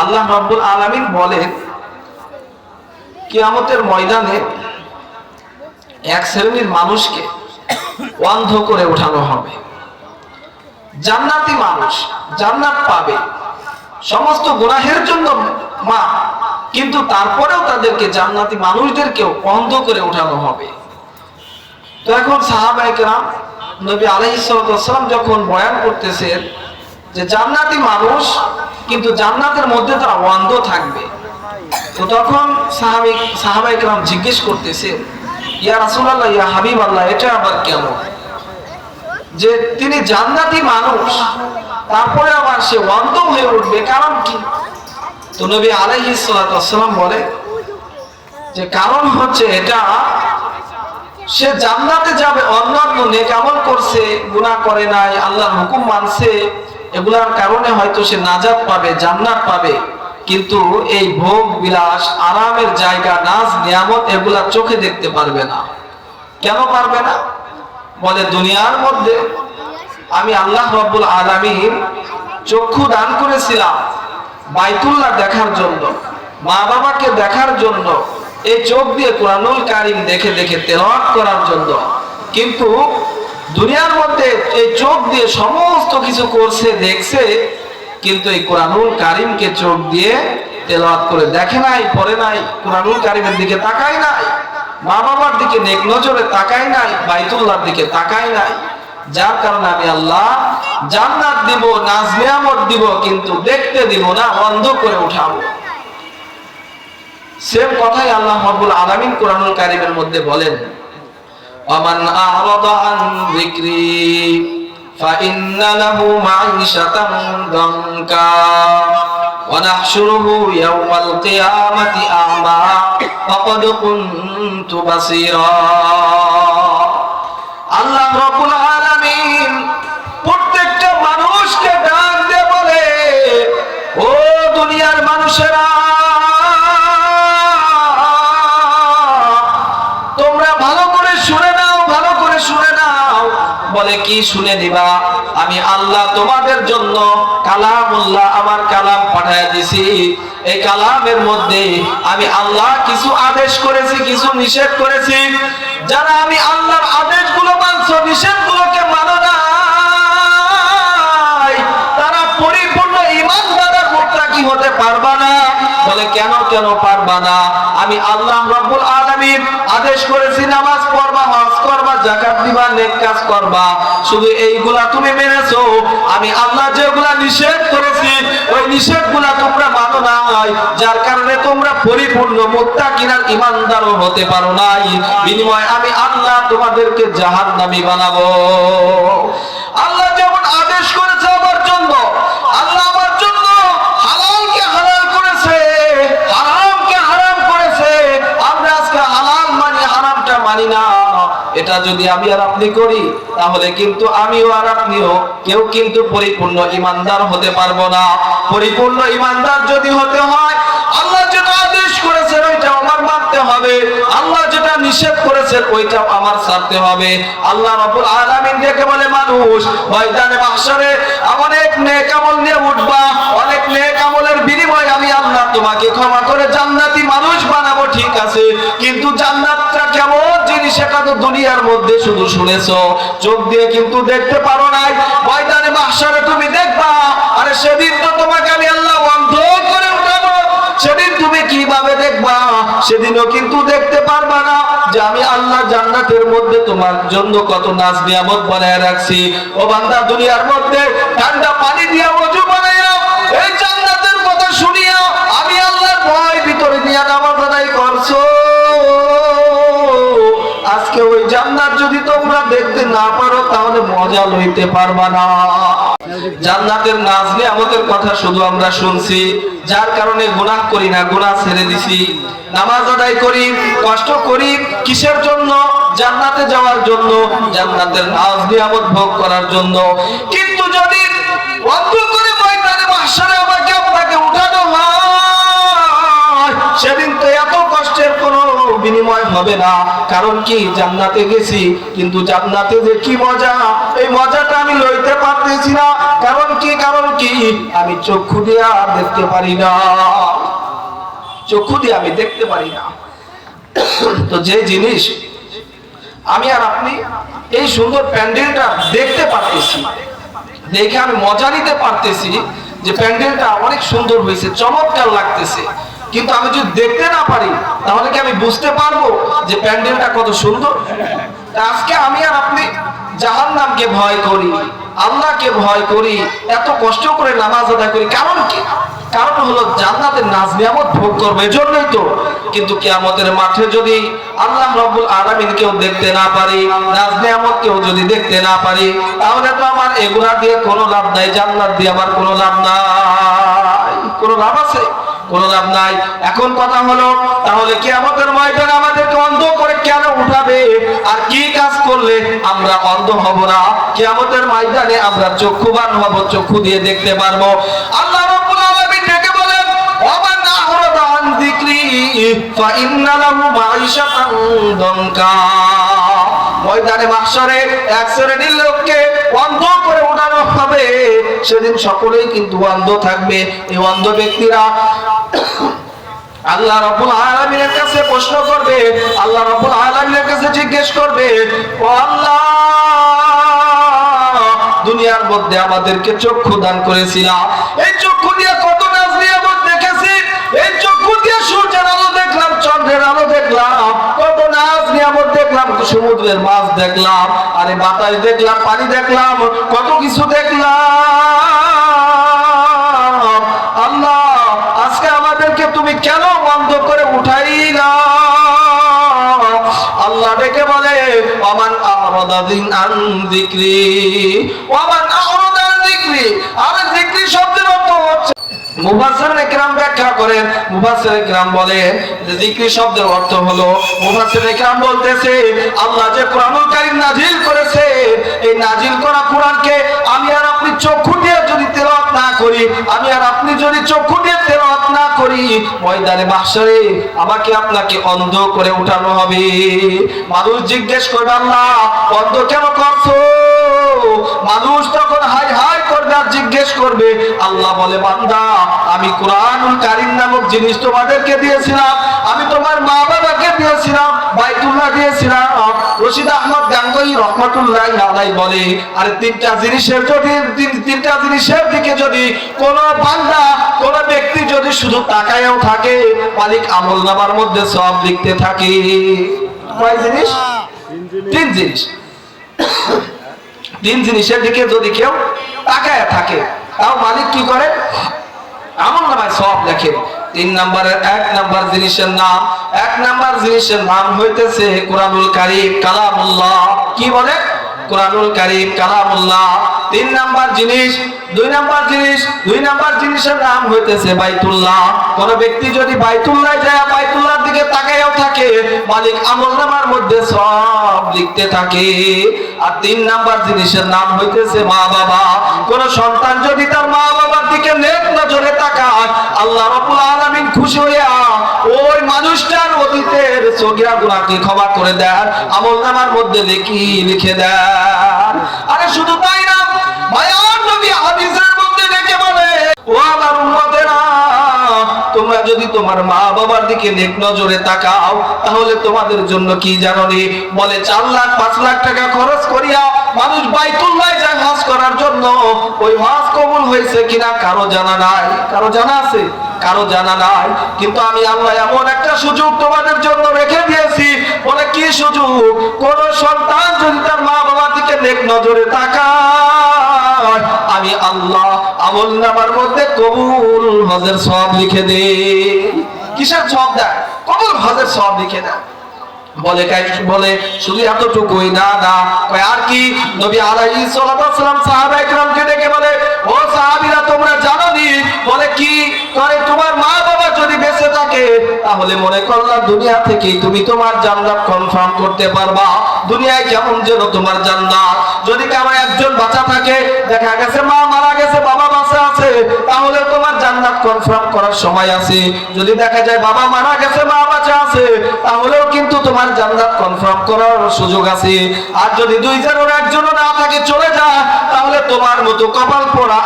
আল্লাহ রাব্বুল আলামিন বলেন, কিয়ামতের ময়দানে এক শ্রেণির মানুষকে অন্ধ করে ওঠানো হবে। জান্নাতি মানুষ জান্নাত পাবে। সমস্ত গুনাহের জন্য মা, কিন্তু তারপরেও তাদেরকে জান্নাতি মানুষদেরকেও অন্ধ করে ওঠানো হবে। তো এখন সাহাবাইকরাম নবী আলাইসালাম যখন বয়ান করতেছেন যে জান্নাতি মানুষ, কিন্তু জান্নাতের মধ্যে তারা অন্ধ থাকবে। তো তখন সাহাবিক সাহাবাইকরাম জিজ্ঞেস করতেছে, ইয়া রাসূলুল্লাহ, ইয়া হাবিব আল্লাহ এটা আবার কেমন? যে তিনি জান্নাতি মানুষ, তারপরে আবার সে অন্ধ হয়ে উঠবে, কারণ কি? তো নবী আলাইহিস সালাম বলে, যে কারণ হচ্ছে এটা, সে জান্নাতে যাবে, অন্যান্য নেক আমল করছে, গুনাহ করে নাই, আল্লাহর হুকুম মানছে এগুলার কারণে হয়তো সে নাজাত পাবে, জান্নাত পাবে। কিন্তু এই ভোগ, বিলাস, আরামের জায়গা নাচ নিয়ামত এগুলা চোখে দেখতে পারবে না। কেন পারবে না? বলে দুনিয়ার মধ্যে আমি আল্লাহ রব্বুল আলামিন চক্ষু দান করেছিলাম বাইতুল্লাহ দেখার জন্য মা বাবাকে দেখার জন্য, এই চোখ দিয়ে কোরআনুল কারিম দেখে দেখে তেলাওয়াত করার জন্য। কিন্তু দুনিয়ার মধ্যে এই চোখ দিয়ে সমস্ত কিছু করছে, দেখছে, কিন্তু এই কোরআনুল কারিমকে চোখ দিয়ে তেলাওয়াত করে দেখে নাই, পড়ে নাই, কোরআনুল কারিমের দিকে তাকায় নাই মা বাবার দিকে নেক নজরে তাকায় নাই, বাইতুল্লাহর দিকে তাকায় নাই। যার কারণে আমি আল্লাহ জান্নাত দিব, নাজ নিয়ামত দিব, কিন্তু দেখতে দিব না বন্ধ করে উঠাবো। সেম কথাই আল্লাহ রাব্বুল আলামিন কোরআনুল কারিমের মধ্যে বলেন ওমান আ'রাদা আন যিকরি فإن له معيشة ضنكا ونحشره يوم القيامة أعمى وقد كنت بصيرا আল্লাহ রাব্বুল আলামিন প্রত্যেকটা মানুষকে ডাক দিয়ে বলে ও দুনিয়ার মানুষেরা কি শুনে দিবা আমি আল্লাহ তোমাদের জন্য কালামুল্লাহ আমার কালাম পাঠায় দিছি। এই কালামের মধ্যে আমি আল্লাহ কিছু আদেশ করেছি, কিছু নিষেধ করেছি। যারা আমি আল্লাহর আদেশগুলো মানছো, নিষেধগুলোকে মানো নাই। তারা পরিপূর্ণ ইমানদারের মুত্তাকি হতে পারবা না? বলে, কেন কেন পারবা না? আমি আল্লাহ রাব্বুল আলামিন আদেশ করেছি, নামাজ পড়বা, হজ করবা, যাকাত দিবা, নেক কাজ করবা। শুধু এইগুলা তুমি মেনেছো। আমি আল্লাহ যেগুলা নিষেধ করেছি, ওই নিষেধগুলা তোমরা মানো না হয় যার কারণে তোমরা পরিপূর্ণ মুত্তাকিনার ইমানদারও হতে পারো নাই। বিনিময়ে আমি আল্লাহ তোমাদেরকে জাহান্নামী বানাবো। আল্লাহ যেমন আদেশ করেছে আমার জন্য আল্লাহ আমার জন্য হালালকে হালাল করেছে হারামকে হারাম করেছে আমরা আজকে হালাল মানি হারামটা মানি না এটা যদি আমি আর আপনি করি, তাহলে কিন্তু আমিও আর আপনিও কেউ কিন্তু পরিপূর্ণ ইমানদার হতে পারব না। পরিপূর্ণ ইমানদার যদি হতে হয়, আল্লাহ যেটা আদেশ করেছেন ওইটা আমার মানতে হবে। আল্লাহ যেটা নিষেধ করেছেন ওইটাও আমার ছাড়তে হবে। আল্লাহ রাব্বুল আলামিন দেখে বলে, মানুষ, ময়দানে মাহশারে অনেক নেক আমল নিয়ে উঠবা। অনেক নেক আমলের বিনিময়ে আমি আল্লাহ তোমাকে ক্ষমা করে জান্নাতি মানুষ ঠিক আছে, কিন্তু জান্নাতটা কেমন জিনিস সেটা তো দুনিয়ার মধ্যে শুধু শুনেছো। চোখ দিয়ে কিন্তু দেখতে পারো নাই। ময়দানে মাহশারে তুমি দেখবা, আরে সেদিন তো তোমাকে আমি আল্লাহ বন্ধ করে উঠাবো। সেদিন তুমি কীভাবে দেখবা? সেদিনও কিন্তু দেখতে পারবা না যে আমি আল্লাহ জান্নাতের মধ্যে তোমার জন্য কত নাচ নিয়ামত বানায় রাখছি। ও বান্দা, দুনিয়ার মধ্যে ঠান্ডা পানি দিয়া আজকে ওই জান্নাত যদি তোমরা দেখতে না পারো, তাহলে মজা লইতে পারবা না। জান্নাতের নাজ নিয়ামতের কথা শুধু আমরা শুনছি। যার কারণে গুনাহ করি না, গুনাহ ছেড়ে দিছি। নামাজ আদায় করি, কষ্ট করি, কিসের জন্য? জান্নাতে যাওয়ার জন্য, জান্নাতের নাজ নিয়ামত ভোগ করার জন্য। কিন্তু যদি বন্ধ বিনিময় হবে না। কারণ কি, জান্নাতে গেছি, কিন্তু জান্নাতে যে কি মজা? এই মজাটা আমি লইতে পারতেছি না। কারণ কি কারণ কি, আমি চক্ষু দিয়া দেখতে পারি না। চক্ষু দিয়ে আমি দেখতে পারি না। তো যে জিনিস আমি আর আপনি এই সুন্দর প্যান্ডেলটা দেখতে পারতেছি। দেখে আমি মজা নিতে পারতেছি যে প্যান্ডেলটা অনেক সুন্দর হয়েছে, চমৎকার লাগতেছে। কিন্তু আমি যদি দেখতে না পারি, তাহলে কি আমি বুঝতে পারব যে প্যান্ডেলটা কত সুন্দর? আজকে আমি আর আপনি জাহান নামকে ভয় করি, আল্লাহকে ভয় করি, এত কষ্ট করে নামাজ আদায় করি। কারণ কি? কারণ হলো জান্নাতের নাজ নিয়ামত ভোগ করবে, এজন্যই তো। কিন্তু কিয়ামতের মাঠে যদি আল্লাহ রব্বুল আলামিন কেউ দেখতে না পারি, নাজ নিয়ামত কেউ যদি দেখতে না পারি, তাহলে তো আমার এগুলা দিয়ে কোনো লাভ নাই, জান্নাত দিয়ে আমার কোনো লাভ নাই। কোনো লাভ আছে? কোনো লাভ নাই। এখন কথা হলো, তাহলে কিয়ামতের ময়দানে আমাদেরকে অন্ধ করে কেন উঠাবে? আর কি কাজ করলে আমরা অন্ধ হব না? কিয়ামতের ময়দানে আমরা চক্ষুবান হব, চক্ষু দিয়ে দেখতে পারব। আল্লাহ রাব্বুল আলামিন ডেকে বলেন, ওমান আহরাদা আন যিকরি ফাইন্না লাহু মাঈশাতান দনকা ময়দানে মাহশরে এক শ্রেণির লোককে অন্ধ করে উঠানো হবে। সেদিন সকলেই কিন্তু অন্ধ থাকবে। এই অন্ধ ব্যক্তিরা আল্লাহ রাব্বুল আলামিনের কাছে প্রশ্ন করবে, আল্লাহ রাব্বুল আলামিনের কাছে জিজ্ঞেস করবে, ও আল্লাহ, দুনিয়ার মধ্যে আমাদেরকে চক্ষু দান করেছিলাম এই চক্ষু দিয়ে কত নাজ নিয়ামত দেখেছি, এই চক্ষু দিয়ে সূর্যের আলো দেখলাম, চন্দ্রের আলো দেখলাম, কত নাজ নিয়ামত দেখলাম, সমুদ্রের মাছ দেখলাম, আরে বাতাস দেখলাম, পানি দেখলাম, কত কিছু দেখলাম। কেন বন্ধ করে উঠাইলা? আল্লাহ ডেকে বলে, ওমান আরাদাদিন আন যিকরি, ওমান আরাদান যিকরি। আরে যিকরি শব্দের অর্থ হচ্ছে ব্যাখ্যা করেন। বলেন যে যিকরি শব্দের অর্থ হলো, মুফাসসির ইকরাম বলতেছে, আল্লাহ যে কোরআনুল কারীম নাজিল করেছে, এই নাজিল করা কোরআনকে আমি আর আপনি চক্ষু দিয়ে যদি তেলাওয়াত না করি আপনি যদি চক্ষু দিয়ে তেলাওয়াত না করি, ময়দানে বাসরে আমাকে আপনাকে অন্ধ করে উঠানো হবে। মানুষ জিজ্ঞেস করবেন না অন্ধ কেন করছ? মানুষ তখন হাই হাই করবে আর জিজ্ঞেস করবে আল্লাহ বলে বান্দা আমি কোরআনুল কারীম নামক জিনিস তোমাদেরকে দিয়েছিলাম আমি তোমার মা বাবাকে দিয়েছিলাম বাইতুল্লাহ দিয়েছিলাম। রশিদ আহমদ গাঙ্গুই রহমাতুল্লাহ আলাই বলে আর তিনটা জিনিসের যদি তিনটা জিনিসের দিকে যদি কোন বান্দা কোন ব্যক্তি যদি শুধু তাকায়ও থাকে মালিক আমল নামার মধ্যে সব লিখতে থাকে। কয় জিনিস। তিন জিনিস। তিন জিনিসের দিকে যদি কেউ তাকায় থাকে, তাও মালিক কি করে? আমল নামায় সব লেখে। তিন নম্বরের এক নাম্বার জিনিসের নাম, এক নম্বর জিনিসের নাম হইতেছে কোরআনুল কারীম, কালামুল্লাহ। কি বলে? কোরআনুল কারীম, কালামুল্লাহ। তিন নাম্বার জিনিস দুই নাম্বার জিনিস, দুই নাম্বার জিনিসের নাম হইতেছে বাইতুল্লাহ। কোন ব্যক্তি যদি বাইতুল্লাহ যায়, বাইতুল্লাহর দিকে তাকাইয়াও থাকে, মালিক আমল নামার মধ্যে সব লিখতে থাকে। আর তিন নাম্বার জিনিসের নাম হইতেছে মা বাবা কোন সন্তান যদি তার মা বাবার দিকে নেক নজরে তাকায়, আল্লাহ রাব্বুল আলামিন খুশি হইয়া ওই মানুষটার অতীতের সগিরা গুনাহকে ক্ষমা করে দেন, আমল নামার মধ্যে লিখি, লিখে দেন। আরে শুধু তাই না যদি তোমার মা বাবার দিকে নেক নজরে তাকাও, তাহলে তোমাদের জন্য কি জানো রে বলে, চার লাখ, পাঁচ লাখ টাকা খরচ করিয়া মানুষ বাইতুল্লাহ যায় হজ করার জন্য। ওই হজ কবুল হয়েছে কিনা কারও জানা নাই। কারও জানা আছে? কারও জানা নাই। কিন্তু আমি আল্লাহ এমন একটা সুযোগ তোমাদের জন্য রেখে দিয়েছি। বলে, কি সুযোগ? কোন সন্তান যদি তার মা বাবার দিকে নেক নজরে তাকায় আমল নামার মধ্যে কবুল হজের সব লিখে দে। কিসের সব দেয়? কবুল হজের সব লিখে দেয় বলে বলে, শুধু এতটুকুই না না। আর কি? নবী সালাতু ওয়াসসালাম সাহাবা একরামকে ডেকে বলে, ও সাহাবীরা, তোমরা জানো নি বলে, কি? করে তোমার মা বাবা যদি বেঁচে থাকে, তাহলে মনে করলাম দুনিয়া থেকে তুমি তোমার জান্নাত কনফার্ম করতে পারবা। দুনিয়ায় কেমন যেন তোমার জান্নাত। যদি কারও একজন বাঁচা থাকে, দেখা গেছে মা মারা গেছে, বাবা বাঁচা আছে, তাহলে তোমার জান্নাত কনফার্ম করার সময় আছে। যদি দেখা যায় বাবা মারা গেছে, মা আছে, তাহলেও কিন্তু তোমার জান্নাত কনফার্ম করার সুযোগ আছে। আর যদি না থাকে, চলে তাহলে তোমার মতো কপাল পড়া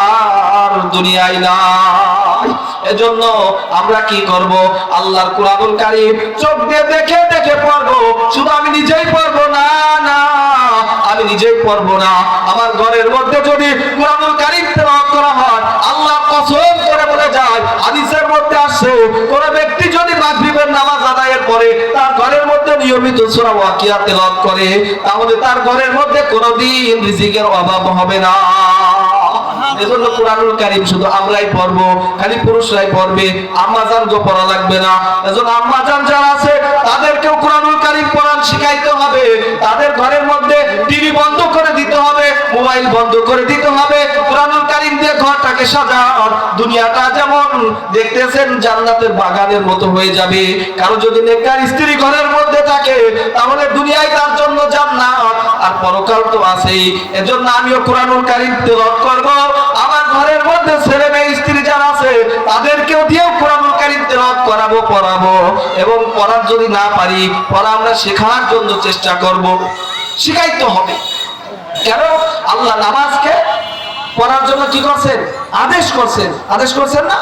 আর দুনিয়ায় নাই। এজন্য আমরা কি করব? আল্লাহর কারীম চোখ দিয়ে দেখে দেখে পড়ব, শুধু আমি নিজেই পড়ব? না না। আমি নিজেই পড়ব না। আমার ঘরের মধ্যে যদি কোরআনুল তেলাওয়াত করা হয়, আল্লাহ কসম করে বলে যায়, হাদিসের মধ্যে আসে কোন ব্যক্তি যদি মাগরিবের নামাজ আদায়ের পরে তার ঘরের মধ্যে নিয়মিত সূরা ওয়াকিয়া তেলাওয়াত করে, তাহলে তার ঘরের মধ্যে কোনোদিন রিজিকের অভাব হবে না। এজন্য কোরআনুল কারীম শুধু আমরাই পড়ব, খালি পুরুষরাই পড়বে, আম্মাজান গো পড়া লাগবে না। এজন্য আম্মাজান যারা আছে, তাদেরকেও কোরআনুল কারীম পড়ান শিখাইতে হবে। তাদের ঘরের মধ্যে টিভি বন্ধ করে দিতে হবে, মোবাইল বন্ধ করে দিতে হবে। কোরআনুল কারীম দিয়ে ঘরটাকে সাজান। দুনিয়াটা যেমন দেখতেছেন, জান্নাতের বাগানের মতো হয়ে যাবে। কারও যদি নেককার স্ত্রী ঘরের মধ্যে থাকে, তাহলে দুনিয়ায় তার জন্য জান্নাত। আর পরকাল তো আছেই। এজন্য আমিও কোরআনুল কারীম তেলাওয়াত করব। আমার ঘরের মধ্যে ছেলে মেয়ে, স্ত্রী যারা আছে, তাদেরকেও দিয়েও কোরআনুল কারীম তেলাওয়াত করাবো, পড়াবো। এবং পড়ার যদি না পারি, পড়া আমরা শেখার জন্য চেষ্টা করব। শিখাইতে হবে। কেন? আল্লাহ নামাজকে পড়ার জন্য কি করছেন? আদেশ করছেন। আদেশ করছেন না?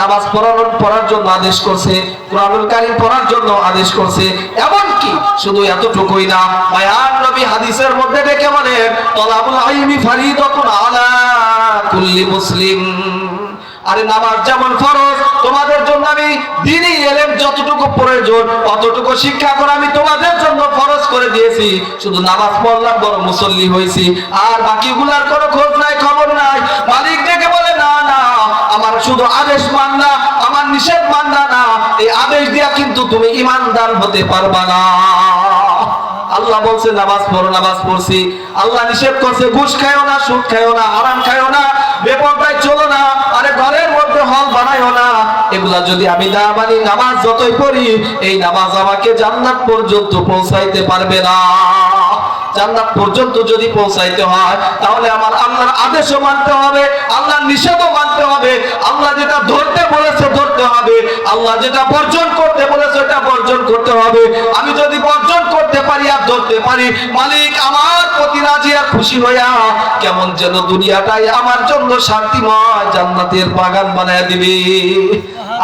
নামাজ পড়ানোর পড়ার জন্য আদেশ করছে, কোরআনুল কারীম পড়ার জন্য আদেশ করছে এমন কি শুধু এতটুকুই না মায়ান নবী হাদিসের মধ্যে ডেকে বলেন, তলাবুল আইমি ফারিদাতুন আলা কুল্লি মুসলিম। আরে নামাজ যেমন ফরজ, তোমাদের জন্য আমি দিনই এলেম যতটুকু প্রয়োজন, অতটুকু শিক্ষা করে আমি তোমাদের জন্য ফরজ করে দিয়েছি। শুধু নামাজ পড়লাম বড় মুসল্লি হয়েছি। আর বাকিগুলার কোনো খোঁজ নাই খবর নাই। মালিক ডেকে বলে, না না, আমার শুধু আদেশ মাননা, আমার নিষেধ মাননা না। এই আদেশ দিয়া কিন্তু তুমি ইমানদার হতে পারবা না। আল্লাহ বলছে, নামাজ পড়ো, নামাজ পড়ছি। আল্লাহ নিষেধ করছে, ঘুষ খায়ও না, সুদ খায়ও না, আরাম খায়ও না, বেপরদায় চলো না, আরে ঘরের মধ্যে হল বানায়ও না। এগুলা যদি আমি না মানি, নামাজ যতই পড়ি, এই নামাজ আমাকে জান্নাত পর্যন্ত পৌঁছাইতে পারবে না। জান্নাত পর্যন্ত যদি পৌঁছাইতে হয়, তাহলে আমার আল্লাহর আদেশও মানতে হবে, আল্লাহর নিষেধও মানতে হবে। আল্লাহ যেটা ধরতে বলেছে, ধরতে হবে। আল্লাহ যেটা বর্জন করতে বলেছে, ওটা বর্জন করতে হবে। আমি যদি বর্জন করতে পারি আর ধরতে পারি, মালিক আমার প্রতি রাজি আর খুশি হইয়া কেমন যেন দুনিয়াটাই আমার জন্য শান্তিময় জান্নাতের বাগান বানায় দিবে।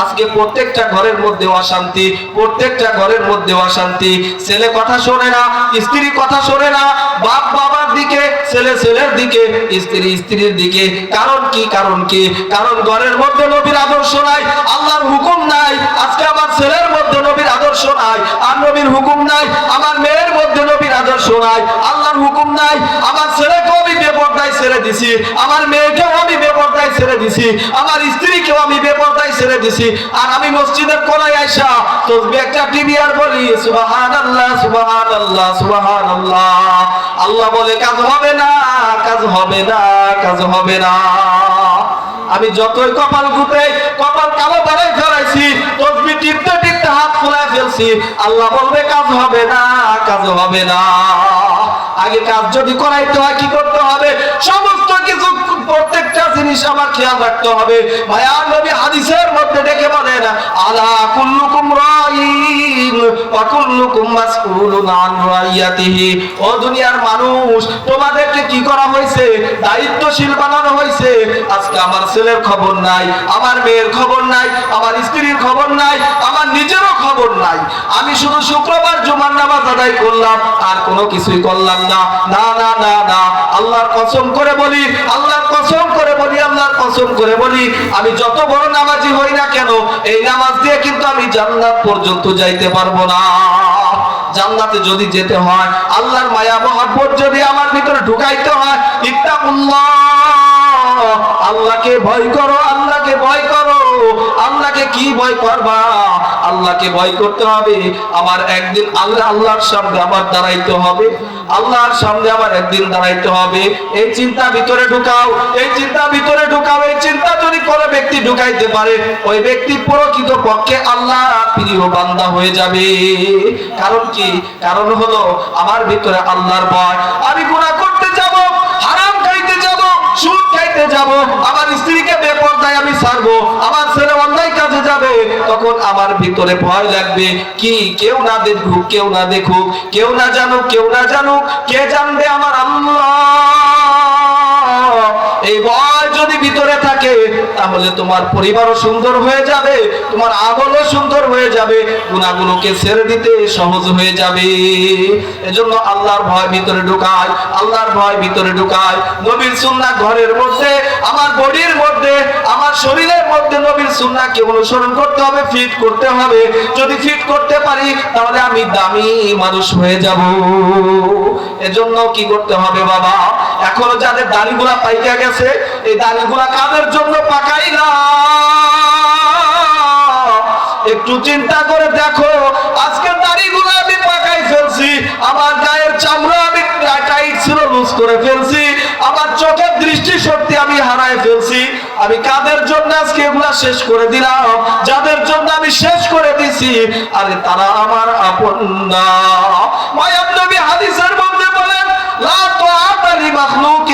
আজকে প্রত্যেকটা ঘরের মধ্যে অশান্তি, প্রত্যেকটা ঘরের মধ্যে অশান্তি। ছেলে কথা শোনে না, স্ত্রী কথা শোনে না বাপ বাবার দিকে ছেলে ছেলের দিকে, স্ত্রী স্ত্রীর দিকে। কারণ কি কারণ কি? কারণ ঘরের মধ্যে নবীর আদর্শ নাই, আল্লাহর হুকুম নাই, আজকে আমার ছেলের মধ্যে নবীর আদর্শ নাই, আর নবীর হুকুম নাই, আমার মেয়ের মধ্যে নবীর আদর্শ নাই, আল্লাহর হুকুম নাই, আমার ছেলেকেও আমি বেপরদায় ছেড়ে দিছি, আমার মেয়েকেও আমি বেপরদায় ছেড়ে দিছি, আমার স্ত্রীকেও আমি বেপরদায় ছেড়ে দিছি, আর আমি মসজিদের কোনায় আইসা তসবি একটা টিভি আর বলি, সুবহানাল্লাহ সুবহানাল্লাহ সুবহানাল্লাহ। আল্লাহ বলে, কাজ হবে না, কাজ হবে না, কাজ হবে না। আমি যতই কপাল গুতে কপাল কালো দাঁড়াই ফেলাইছি তসবি টিপতে টিপতে হাত ফুলাই ফেলছি, আল্লাহ বলবে, কাজ হবে না, কাজ হবে না। আগে কাজ যদি করাইতে হয়, কি করতে হবে? সমস্ত কিছু প্রত্যেকটা জিনিস আমার খেয়াল রাখতে হবে। ভাইয়া, নবী হাদিসের মধ্যে ডেকে বলেন, আলা কুল্লুকুম রাইন ওয়া কুল্লুকুম মাসউলুন আন রাইয়াতিহি। ও দুনিয়ার মানুষ, তোমাদেরকে কি করা হয়েছে? দায়িত্বশীল বানানো হয়েছে। আজকে আমার ছেলের খবর নাই, আমার মেয়ের খবর নাই, আমার স্ত্রীর খবর নাই, আমার নিজেরও খবর নাই। আমি শুধু শুক্রবার জুমার নামাজ আদায় করলাম, আর কোনো কিছুই করলাম না। না না না না। আল্লাহর কসম করে বলি, আল্লাহর কসম করে বলি, আল্লাহর কসম করে বলি, আমি যত বড় নামাজি হই না কেন, এই নামাজ দিয়ে কিন্তু আমি জান্নাত পর্যন্ত যাইতে পারব না। জান্নাতে যদি যেতে হয়, আল্লাহর মায়া মহাব্বত যদি আমার ভিতরে ঢুকাইতে হয়, ইত্তাকুল্লাহ, আল্লাহকে ভয় করো, আল্লাহকে ভয় করো। আল্লাহকে কি ভয় করবা? আল্লাহকে ভয় করতে হবে। আমার একদিন আল্লাহ, আল্লাহর সামনে আমার দাঁড়াইতে হবে। আল্লাহর সামনে আমার একদিন দাঁড়াইতে হবে। এই চিন্তা ভিতরে ঢুকাও। এই চিন্তা ভিতরে ঢুকাও। এই চিন্তা যদি কোনো ব্যক্তি ঢুকাইতে পারে, ওই ব্যক্তি প্রকৃত পক্ষে আল্লাহ প্রিয় বান্দা হয়ে যাবে। কারণ কি? কারণ হলো আমার ভিতরে আল্লাহর ভয়। আমি গুনাহ করতে যাব, হারাম খাইতে যাব, সুদ খাইতে যাব, আমার স্ত্রীকে বেপর্দায় আমি ছাড়বো, আমার ছেলে অন্যায় কাজে যাবে, তখন আমার ভিতরে ভয় লাগবে, কি, কেউ না দেখুক, কেউ না দেখুক, কেউ না জানুক, কেউ না জানুক, কে জানবে আমার আল্লাহ এই ভয় যদি ভিতরে থাকে, তাহলে তোমার পরিবারও সুন্দর হয়ে যাবে, তোমার আমলও সুন্দর হয়ে যাবে, গুণাগুলোকে ছেড়ে দিতে সহজ হয়ে যাবে। এজন্য আল্লাহর ভয় ভিতরে ঢুকায়, আল্লাহর ভয় ভিতরে ঢুকায়। নবীর সুন্নাহ ঘরের মধ্যে, আমার বডির মধ্যে, আমার শরীরের মধ্যে নবীর সুন্নাহকে অনুসরণ করতে হবে ফিট করতে হবে। যদি ফিট করতে পারি, তাহলে আমি দামি মানুষ হয়ে যাব। এজন্য কি করতে হবে বাবা? এখনও যাদের দাড়িগুলা পাইকা গেছে, এই দাড়িগুলা কাদের জন্য পাকাই না একটু চিন্তা করে দেখো, আজকে দাড়িগুলো আমি পাকাই ফেলছি, আমার গায়ের চামড়া আমি টাইট ছিল, লুজ করে ফেলছি, আমার চোখের দৃষ্টি শক্তি আমি হারায় ফেলছি। আমি কাদের জন্য আজকে এগুলা শেষ করে দিলাম? যাদের জন্য আমি শেষ করে দিছি, আরে তারা আমার আপন না। মায়াব নবী হাদিসের মধ্যে বলেন, লা তাআতা লি মাখলুকিন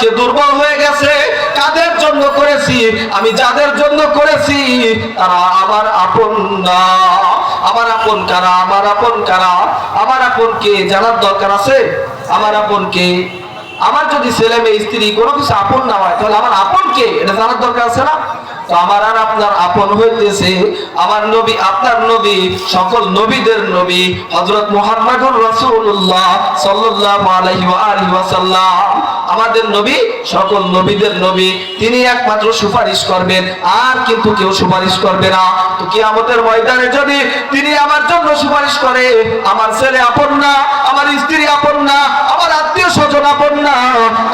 গাছকে দুর্বল হয়ে গেছে। কাদের জন্য করেছি? আমি যাদের জন্য করেছি, তারা আমার আপন না। আমার আপন কারা? আমার আপন কারা? আমার আপন কে? জানার দরকার আছে? আমার আপন কে? আমার যদি ছেলে মেয়ে, স্ত্রী, কোনো কিছু আপন না হয়, তাহলে আমার আপন কে? এটা জানার দরকার আছে না? তো আমার আর আপনার আপন হইতেছে। আমার নবী, আপনার নবী, সকল নবীদের নবী, হযরত মুহাম্মদুর রাসূলুল্লাহ সাল্লাল্লাহু আলাইহি ওয়া আলিহি ওয়াসাল্লাম। আমাদের নবী, সকল নবীদের নবী, তিনি একমাত্র সুপারিশ করবেন, আর কিন্তু কেউ সুপারিশ করবে না। তো কিয়ামতের ময়দানে যদি তিনি আমার জন্য সুপারিশ করে, আমার ছেলে আপন না, আমার স্ত্রী আপন না, আমার আত্মীয় স্বজন আপন না,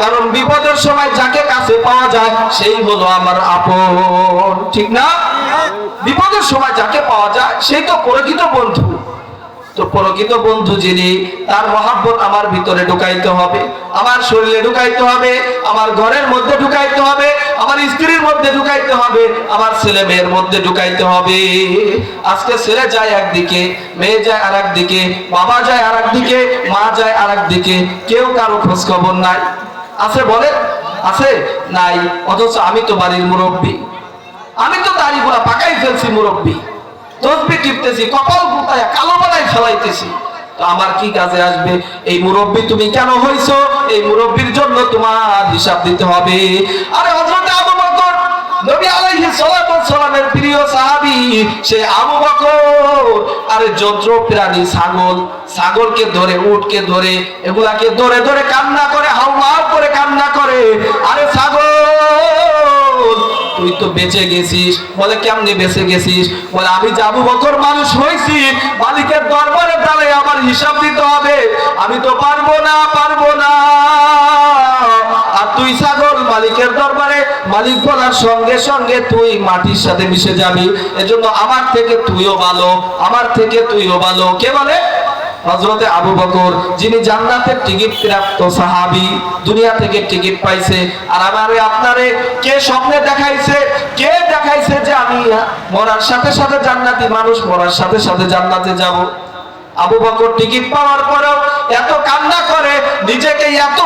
কারণ বিপদের সময় যাকে কাছে পাওয়া যায়, সেই হলো আমার আপন। ঠিক না? বিপদের সময় যাকে পাওয়া যায় সেই তো প্রকৃত বন্ধু। তো প্রকৃত বন্ধু যিনি, তার মহাব্বত আমার ভিতরে ঢুকাইতে হবে, আমার শরীরে ঢুকাইতে হবে, আমার ঘরের মধ্যে ঢুকাইতে হবে, আমার স্ত্রীর মধ্যে ঢুকাইতে হবে, আমার ছেলে মেয়ের মধ্যে ঢুকাইতে হবে। আজকে ছেলে যায় একদিকে মেয়ে যায় আর একদিকে বাবা যায় আর একদিকে মা যায় আর একদিকে কেউ কারও খোঁজ খবর নাই। আছে বলে আছে? নাই। অথচ আমি তো বাড়ির মুরব্বী। আমি তো দাড়িগুলা পাকাই ফেলছি মুরব্বী। তসবি টিপতেছি, কপাল গুতায় কালো বানায় ফেলাইতেছি। তো আমার কি কাজে আসবে? এই মুরব্বী তুমি কেন এই মুরব্বীর জন্য তোমার হিসাব দিতে হবে। আরে আবু বকর, নবী আলাইহিস সালাতু সালামের প্রিয় সাহাবী, সে আবু বকর। আরে যন্ত্র, প্রাণী, ছাগল, ছাগলকে ধরে, উটকে ধরে, এগুলাকে ধরে ধরে কান্না করে হাউমাউ করে কান্না করে। আরে ছাগল তুই তো বেঁচে গেছিস। বলে, কেমনে বেঁচে গেছিস? বলে, আমি যাব বকর মানুষ হয়েছি। মালিকের দরবারে তাহলে আমার হিসাব দিতে হবে। আমি তো পারব না পারব না। আর তুই ছাগল, মালিকের দরবারে মালিক বলার সঙ্গে সঙ্গে তুই মাটির সাথে মিশে যাবি। এজন্য আমার থেকে তুইও ভালো, আমার থেকে তুইও ভালো। কে বলে? হজরতে আবু বকর, যিনি জান্নাতের টিকিট প্রাপ্ত সাহাবি, দুনিয়া থেকে টিকিট পাইছে। আর আমারে, আপনারে কে স্বপ্নে দেখাইছে? কে দেখাইছে যে আমি মরার সাথে সাথে জান্নাতি মানুষ, মরার সাথে সাথে জান্নাতে যাব? আবু বকর টিকিট পাওয়ার পরেও এত কান্না করে, নিজেকে এত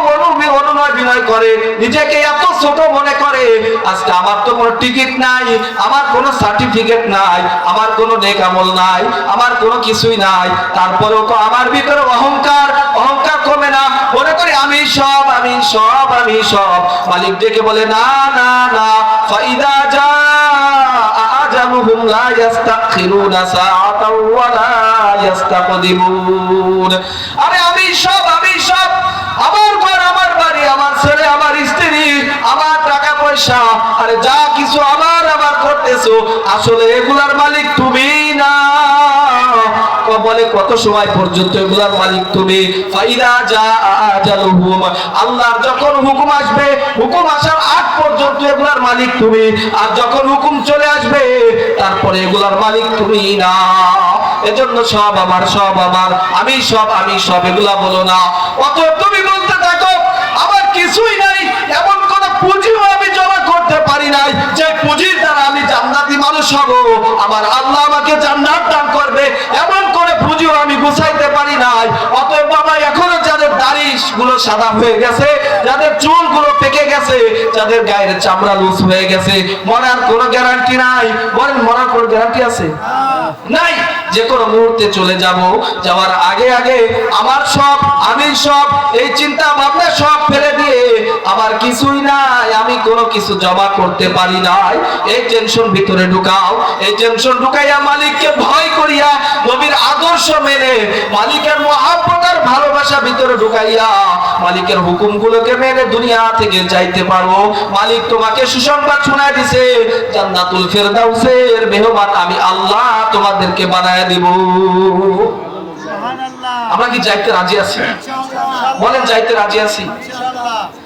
অনুনয় বিনয় করে, নিজেকে এত ছোট মনে করে আজকে আমার তো কোনো টিকিট নাই, আমার কোনো সার্টিফিকেট নাই, আমার কোনো নেক আমল নাই, আমার কোনো কিছুই নাই। তারপরেও তো আমার ভিতরে অহংকার অহংকার কমে না। মনে করি আমি সব আমি সব আমি সব। মালিক ডেকে বলে, না না না। ফাইদা যা আমার ঘর, আমার আমার ছেলে আমার স্ত্রী আমার টাকা পয়সা, আরে যা কিছু আমার আমার করতেছো, আসলে এগুলার মালিক তুমি না। বলে কত সময় পর্যন্ত এগুলার মালিক তুমি? ফাইদা যা আজালুহুম আল্লাহর যখন হুকুম আসবে, হুকুম আসার আগ পর্যন্ত এগুলার মালিক তুমি। আর যখন হুকুম চলে আসবে, তারপরে এগুলার মালিক তুমি না। এজন্য সব আমার সব আমার। আমি সব আমি সব, এগুলা বলো না। অত তুমি বলতে থাকো, আমার কিছুই নাই, এমন পুঁজিও আমি জমা করতে পারি নাই। যে পুঁজির দ্বারা আমি জান্নাতি মানুষ হব, আমার আল্লাহ আমাকে জান্নাত দান করবে, এমন করে পুঁজিও আমি গুছাইতে পারি নাই। অতএব বাবা এখনও যাদের দাড়ি গুলো সাদা হয়ে গেছে, যাদের চুলগুলো পেকে গেছে, যাদের গায়ের চামড়া লুজ হয়ে গেছে, মরার কোনো গ্যারান্টি নাই। বলেন, মরার কোনো গ্যারান্টি আছে? নাই। যে কোনো মুহূর্তে চলে যাব, যাওয়ার আগে আগে আমার সব, আমি সব, এই চিন্তা ভাবনা সব ফেলে দিয়ে আমার কিছুই নাই আমি কোনো কিছু জমা করতে পারি নাই। এই টেনশন ভিতরে ঢুকাও এই টেনশন ঢুকাইয়া মালিককে ভয় করিয়া নবীর আদর্শ মেনে মালিকের মহাব্বত আর ভালোবাসা ভিতরে ঢুকাইয়া মালিকের হুকুমগুলোকে মেনে দুনিয়া থেকে যাইতে পারব মালিক তোমাকে সুসংবাদ শোনায় দিছে জান্নাতুল ফেরদাউসের মেহমান আমি আল্লাহ তোমাদেরকে বানায় দিব। আমরা কি যাইতে রাজি আছি? বলেন যাইতে রাজি আছি? ইনশাআল্লাহ।